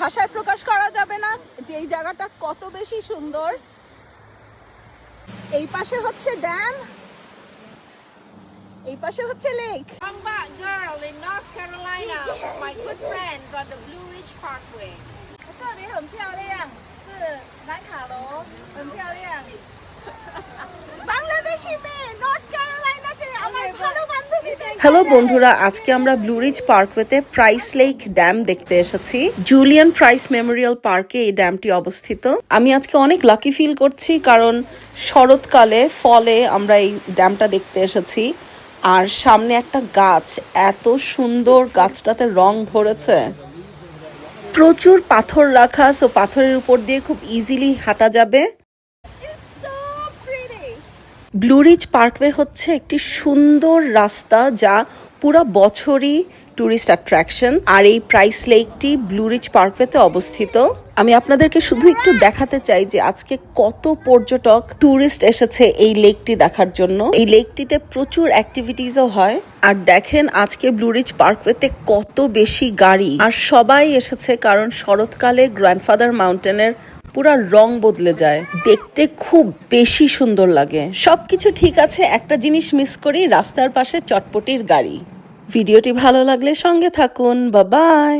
ভাষায় প্রকাশ করা যাবে না যে এই জায়গাটা কত বেশি সুন্দর এই পাশে হচ্ছে ড্যাম এই পাশে হচ্ছে lake Come back, girl, in North Carolina. My good friends on the Blue Ridge Parkway. 这里很漂亮，是南卡罗，很漂亮。Bangladeshi মেয়ে হ্যালো বন্ধুরা, আজকে আমরা ব্লু রিজ পার্কওয়েতে প্রাইস লেক ড্যাম দেখতে এসেছি। জুলিয়ান প্রাইস মেমোরিয়াল পার্কে এই ড্যামটি অবস্থিত। আমি আজকে অনেক লাকি ফিল করছি কারণ শরৎকালে, ফলে আমরা এই ড্যামটা দেখতে এসেছি। আর সামনে একটা গাছ, এত সুন্দর গাছটাতে রং ধরেছে। প্রচুর পাথর রাখা সো পাথরের উপর দিয়ে খুব ইজিলি হাঁটা যাবে। ব্লু রিজ পার্কওয়ে হচ্ছে একটি সুন্দর রাস্তা যা পুরো বছরই টুরিস্ট অ্যাট্রাকশন আর এই প্রাইস লেকটি ব্লুরিজ পার্কওয়েতে অবস্থিত। আমি আপনাদেরকে শুধু একটু দেখাতে চাই যে আজকে কত পর্যটক ট্যুরিস্ট এসেছে এই লেকটি দেখার জন্য। এই লেকটিতে প্রচুর অ্যাক্টিভিটিসও হয়। আর দেখেন আজকে ব্লুরিজ পার্কওয়েতে কত বেশি গাড়ি। আর সবাই এসেছে কারণ শরৎকালে গ্র্যান্ডফাদার মাউন্টেনের পুরা রং বদলে যায়। দেখতে খুব বেশি সুন্দর লাগে। সবকিছু ঠিক আছে, একটা জিনিস মিস করি, রাস্তার পাশে চটপটির গাড়ি। ভিডিওটি ভালো লাগলে সঙ্গে থাকুন। বা বাই